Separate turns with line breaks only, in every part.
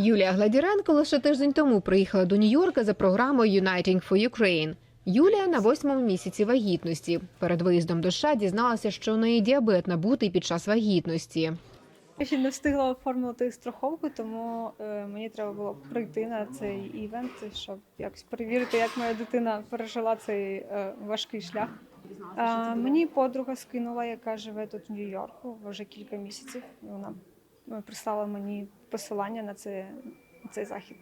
Юлія Гладіренко лише тиждень тому приїхала до Нью-Йорка за програмою Uniting for Ukraine. Юлія на восьмому місяці вагітності. Перед виїздом до США дізналася, що у неї діабет набутий під час вагітності.
Я ще не встигла оформити страховку, тому е, мені треба було прийти на цей івент, щоб якось перевірити, як моя дитина пережила цей е, важкий шлях. А, мені подруга скинула, яка живе тут в Нью-Йорку вже кілька місяців. Вона прислала мені посилання на, це, на цей захід.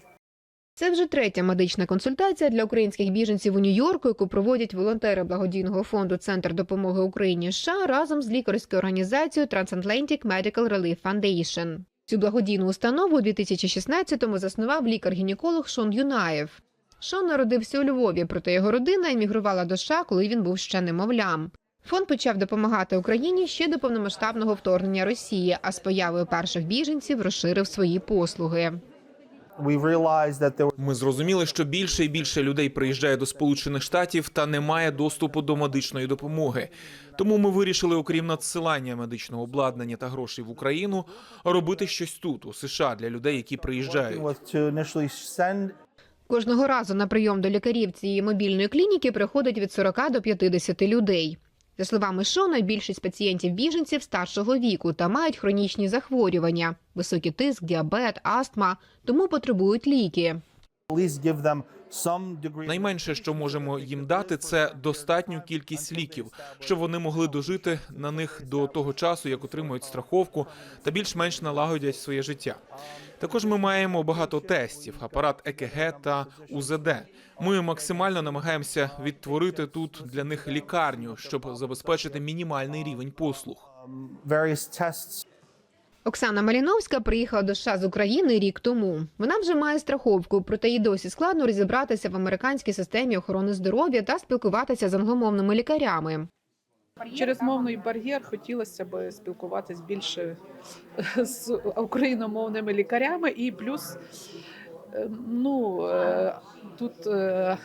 Це вже третя медична консультація для українських біженців у Нью-Йорку, яку проводять волонтери благодійного фонду Центр допомоги Україні США разом з лікарською організацією Transatlantic Medical Relief Foundation. Цю благодійну установу у 2016-му заснував лікар-гінеколог Шон Юнаєв. Шон народився у Львові, проте його родина емігрувала до США, коли він був ще немовлям. Фонд почав допомагати Україні ще до повномасштабного вторгнення Росії, а з появою перших біженців розширив свої послуги.
Ми зрозуміли, що більше і більше людей приїжджає до Сполучених Штатів та не має доступу до медичної допомоги. Тому ми вирішили, окрім надсилання медичного обладнання та грошей в Україну, робити щось тут, у США, для людей, які приїжджають.
Кожного разу на прийом до лікарів цієї мобільної клініки приходить від 40 до 50 людей. За словами Шона, більшість пацієнтів біженців старшого віку та мають хронічні захворювання, високий тиск, діабет, астма, тому потребують ліки.
Найменше, що можемо їм дати, це достатню кількість ліків, щоб вони могли дожити на них до того часу, як отримують страховку та більш-менш налагодять своє життя. Також ми маємо багато тестів, апарат ЕКГ та УЗД. Ми максимально намагаємося відтворити тут для них лікарню, щоб забезпечити мінімальний рівень послуг.
Оксана Маліновська приїхала до США з України рік тому. Вона вже має страховку, проте їй досі складно розібратися в американській системі охорони здоров'я та спілкуватися з англомовними лікарями.
Через мовний бар'єр хотілося б спілкуватись більше з україномовними лікарями, і плюс е, ну е, тут е,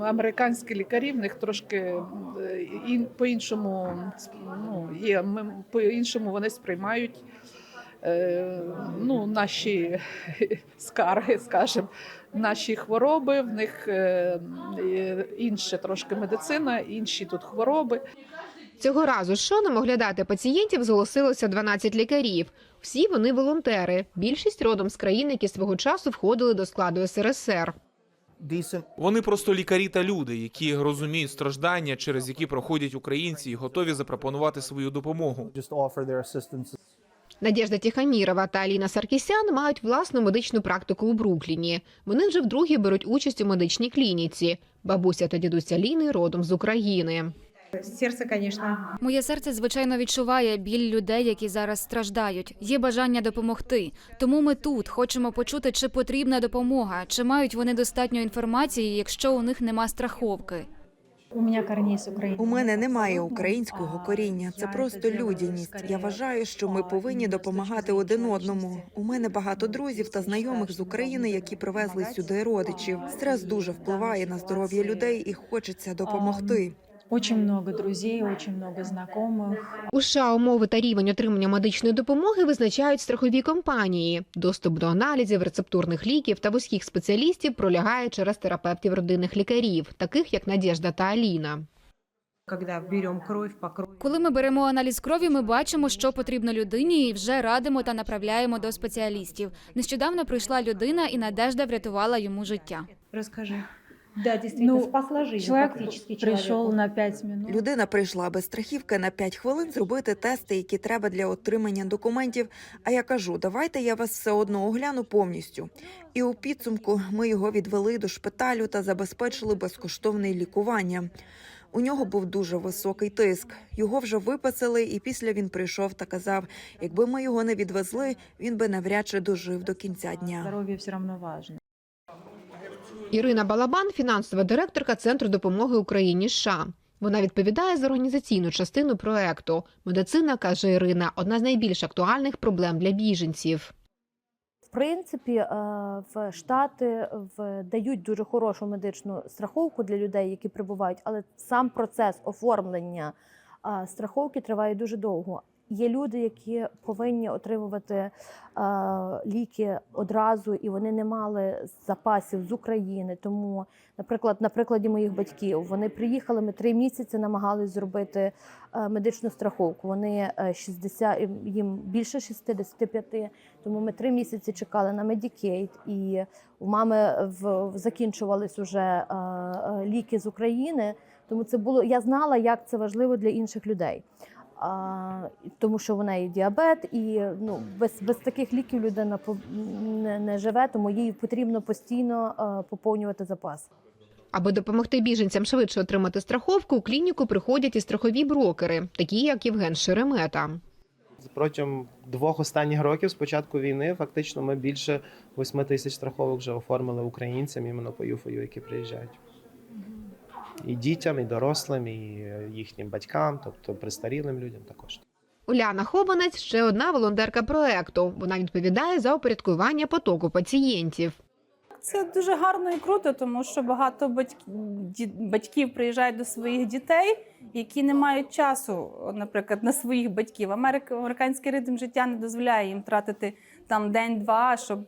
американські лікарі в них трошки е, по-іншому ну, є по-іншому вони сприймають. Е, Ну, наші скарги, скажімо, наші хвороби, в них е, інша трошки медицина, інші тут хвороби.
Цього разу з Шоном оглядати пацієнтів зголосилося 12 лікарів. Всі вони волонтери. Більшість родом з країн, які свого часу входили до складу СРСР.
Вони просто лікарі та люди, які розуміють страждання, через які проходять українці, і готові запропонувати свою допомогу.
Надєжда Тіхамірова та Аліна Саркісян мають власну медичну практику у Брукліні. Вони вже вдруге беруть участь у медичній клініці. Бабуся та дідуся Ліни родом з України.
Сердце, конечно,
Моє серце звичайно відчуває біль людей, які зараз страждають. Є бажання допомогти. Тому ми тут хочемо почути, чи потрібна допомога, чи мають вони достатньо інформації, якщо у них нема страховки.
У мене корней з України.
У мене немає українського коріння. Це просто людяність. Я вважаю, що ми повинні допомагати один одному. У мене багато друзів та знайомих з України, які привезли сюди родичів. Стрес дуже впливає на здоров'я людей і хочеться допомогти.
Очень много друзей, очень много знакомых.
У США умови та рівень отримання медичної допомоги визначають страхові компанії. Доступ до аналізів, рецептурних ліків та вузьких спеціалістів пролягає через терапевтів родинних лікарів, таких як Надєжда та Аліна.
Когда берем кровь по крови.
Коли ми беремо аналіз крові, ми бачимо, що потрібно людині, і вже радимо та направляємо до спеціалістів. Нещодавно прийшла людина, і Надежда врятувала йому життя.
Расскажи.
Да, действительно,
Ну,
спасла жизнь
Человек
фактически
пришел
человеку.
на пять минут.
Людина прийшла без страхівки на 5 хвилин зробити тести, які треба для отримання документів. А я кажу, давайте я вас все одно огляну повністю. І у підсумку ми його відвели до шпиталю та забезпечили безкоштовне лікування. У нього був дуже високий тиск. Його вже виписали, і після він прийшов та казав: якби ми його не відвезли, він би навряд чи дожив до кінця дня.
Здоровье все равно важно.
Ірина Балабан, фінансова директорка Центру допомоги Україні США. Вона відповідає за організаційну частину проекту. Медицина, каже Ірина, одна з найбільш актуальних проблем для біженців.
В принципі, е, в Штати дають дуже хорошу медичну страховку для людей, які прибувають, але сам процес оформлення е, страховки триває дуже довго. Є люди, які повинні отримувати е, ліки одразу, і вони не мали запасів з України. Тому, наприклад, на прикладі моїх батьків, вони приїхали, ми три місяці намагались зробити е, медичну страховку. Вони е, 60, їм більше 65, тому ми три місяці чекали на Medicaid, і у мами в, закінчувались уже е, е, ліки з України. Тому це було я знала, як це важливо для інших людей. А, тому що в неї діабет, і ну без, без таких ліків людина по- не, не живе, тому їй потрібно постійно е, поповнювати запас.
Аби допомогти біженцям швидше отримати страховку, у клініку приходять і страхові брокери, такі як Євген Шеремета.
Протягом двох останніх років з початку війни фактично ми більше 8 тисяч страховок вже оформили українцям іменно по ЮФОЮ, які приїжджають. І дітям, і дорослим, і їхнім батькам, тобто престарілим людям також.
Уляна Хованець ще одна волонтерка проекту. Вона відповідає за упорядкування потоку пацієнтів.
Це дуже гарно і круто, тому що багато батьків, батьків приїжджають до своїх дітей, які не мають часу, наприклад, на своїх батьків. Америка, американський ритм життя не дозволяє їм тратити там день-два, щоб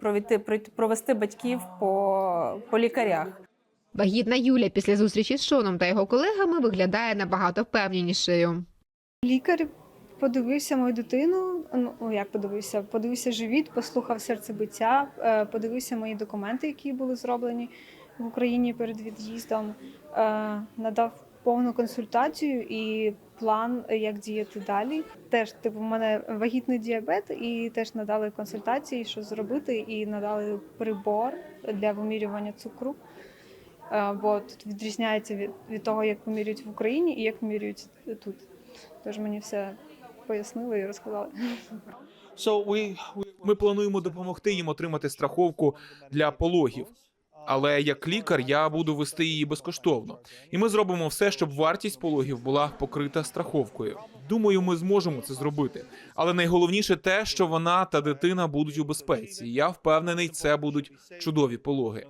провести, провести батьків по, по лікарях.
Вагітна Юля після зустрічі з Шоном та його колегами виглядає набагато впевненішою.
Лікар подивився мою дитину. Ну як подивився? Подивився живіт, послухав серцебиття, е, подивився мої документи, які були зроблені в Україні перед від'їздом. е, Надав повну консультацію і план, як діяти далі. Теж типу, в мене вагітний діабет, і теж надали консультації, що зробити, і надали прибор для вимірювання цукру. Е, Бо тут відрізняється від, від того, як вимірюють в Україні і як вимірюють тут. Тож мені все пояснили і розказали.
Ми плануємо допомогти їм отримати страховку для пологів. Але як лікар я буду вести її безкоштовно, і ми зробимо все, щоб вартість пологів була покрита страховкою. Думаю, ми зможемо це зробити. Але найголовніше те, що вона та дитина будуть у безпеці. Я впевнений, це будуть чудові пологи.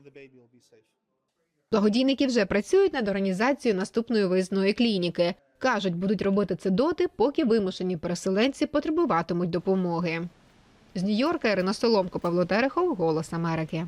Благодійники вже працюють над організацією наступної виїзної клініки. Кажуть, будуть робити це доти, поки вимушені переселенці потребуватимуть допомоги. З Нью-Йорка Ірина Соломко, Павло Терехов, Голос Америки.